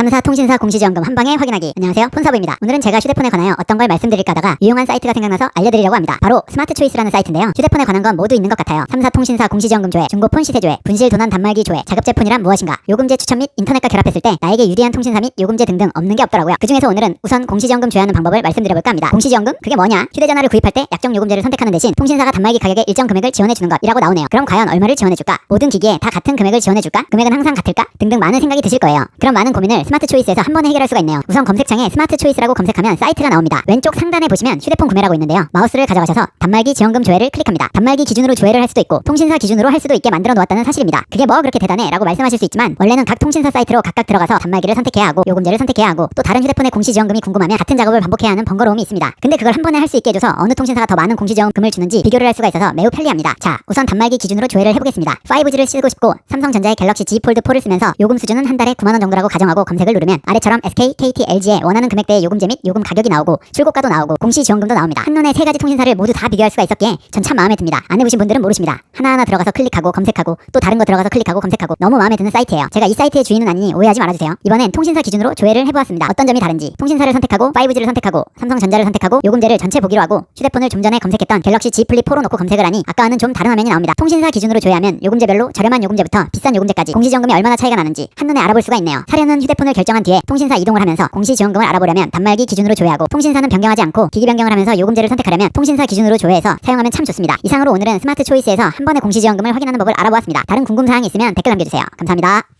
3사 통신사 공시지원금 한 방에 확인하기. 안녕하세요. 폰사부입니다. 오늘은 제가 휴대폰에 관하여 어떤 걸 말씀드릴까 하다가 유용한 사이트가 생각나서 알려드리려고 합니다. 바로 스마트 초이스라는 사이트인데요. 휴대폰에 관한 건 모두 있는 것 같아요. 3사 통신사 공시지원금 조회, 중고폰 시세 조회, 분실 도난 단말기 조회, 자급제폰이란 무엇인가, 요금제 추천 및 인터넷과 결합했을 때 나에게 유리한 통신사 및 요금제 등등 없는 게 없더라고요. 그 중에서 오늘은 우선 공시지원금 조회하는 방법을 말씀드려볼까 합니다. 공시지원금? 그게 뭐냐? 휴대전화를 구입할 때 약정 요금제를 선택하는 대신 통신사가 단말기 가격의 일정 금액을 지원해주는 것이라고 나오네요. 그럼 과연 얼마를 지원해줄까? 모든 기기에 다 같은 금액을 지원해줄까? 금액은 항상 같을까? 등등 많은 생각이 드실 거예요. 그런 많은 고민을 스마트 초이스에서 한 번에 해결할 수가 있네요. 우선 검색창에 스마트 초이스라고 검색하면 사이트가 나옵니다. 왼쪽 상단에 보시면 휴대폰 구매라고 있는데요. 마우스를 가져가셔서 단말기 지원금 조회를 클릭합니다. 단말기 기준으로 조회를 할 수도 있고 통신사 기준으로 할 수도 있게 만들어 놓았다는 사실입니다. 그게 뭐 그렇게 대단해? 라고 말씀하실 수 있지만 원래는 각 통신사 사이트로 각각 들어가서 단말기를 선택해야 하고 요금제를 선택해야 하고 또 다른 휴대폰의 공시 지원금이 궁금하면 같은 작업을 반복해야 하는 번거로움이 있습니다. 근데 그걸 한 번에 할 수 있게 해줘서 어느 통신사가 더 많은 공시 지원금을 주는지 비교를 할 수가 있어서 매우 편리합니다. 자, 우선 단말기 기준으로 조회를 해보겠습니다. 5G를 쓰고 싶고 삼성전자의 갤럭시 Z 폴드 4를 쓰면서 요금 수준은 한 달에 9만 원 정도라고 가정하고 검색 을 누르면 아래처럼 SK, KT, LG의 원하는 금액대의 요금제 및 요금 가격이 나오고 출고가도 나오고 공시 지원금도 나옵니다. 한눈에 세 가지 통신사를 모두 다 비교할 수가 있었기에 전 참 마음에 듭니다. 안 해보신 분들은 모르십니다. 하나하나 들어가서 클릭하고 검색하고 또 다른 거 들어가서 클릭하고 검색하고 너무 마음에 드는 사이트예요. 제가 이 사이트의 주인은 아니니 오해하지 말아주세요. 이번엔 통신사 기준으로 조회를 해보았습니다. 어떤 점이 다른지 통신사를 선택하고 5G를 선택하고 삼성전자를 선택하고 요금제를 전체 보기로 하고 휴대폰을 좀 전에 검색했던 갤럭시 Z 플립 4로 놓고 검색을 하니 아까와는 좀 다른 화면이 나옵니다. 통신사 기준으로 조회하면 요금제별로 저렴한 요금제부터 비싼 요금제까지 공시지원금이 얼마나 차이가 나는지 한눈에 알아볼 수가 있네요. 사려는 휴대폰을 결정한 뒤에 통신사 이동을 하면서 공시지원금을 알아보려면 단말기 기준으로 조회하고 통신사는 변경하지 않고 기기 변경을 하면서 요금제를 선택하려면 통신사 기준으로 조회해서 사용하면 참 좋습니다. 이상으로 오늘은 스마트 초이스에서 한번 에 공시지원금을 확인하는 법을 알아보았습니다. 다른 궁금사항이 있으면 댓글 남겨주세요. 감사합니다.